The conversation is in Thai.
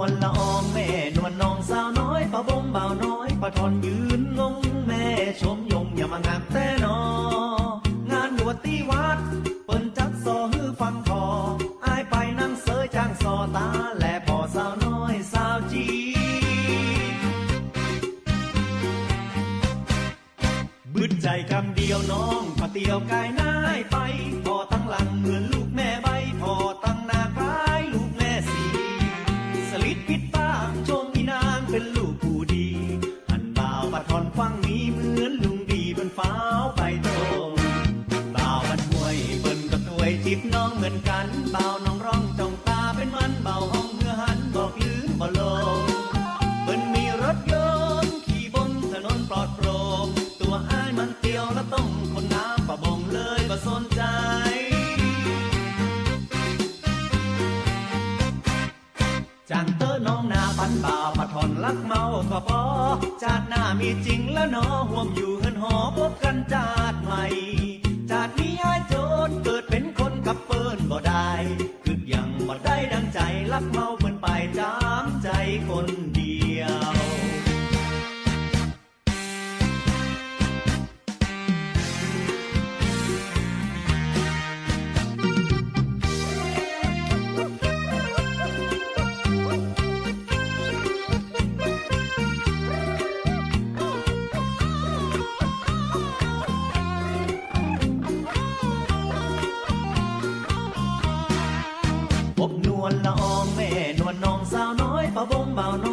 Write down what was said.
วลละอองแม่นวลน้องสาวน้อยประบงเบาน้อยประทอนยืนงงแม่ชมยงอย่ามางักแต่นองานหนวดตีวัด เปิ้นจัดซอฮือฟังคออายไปนั่งเสยจ้างซอตาและพอสาวน้อยสาวจีบึดใจคำเดียวน้องพอเตียวกายน้า หยิบน้องเหมือนกันเบาน้องร้องจ้องตาเป็นมันเบาห้องเพื่อหันบอกลืมบ่ลงเปิ้นมีรถยนต์ขี่บนถนนปลอดโปร่งตัวอ้ายมันเตียวและต้องคนน้ำประบงเลยบ่สนใจจังเตอน้องนาปันบ่าปะทอนลักเมาก็พอจาดหน้ามีจริงแล้วเนอห่วมอยู่เฮือนหอพบกันจา นวลละอองแม่นวลน้องสาวน้อยปะบงบ่าวน้อย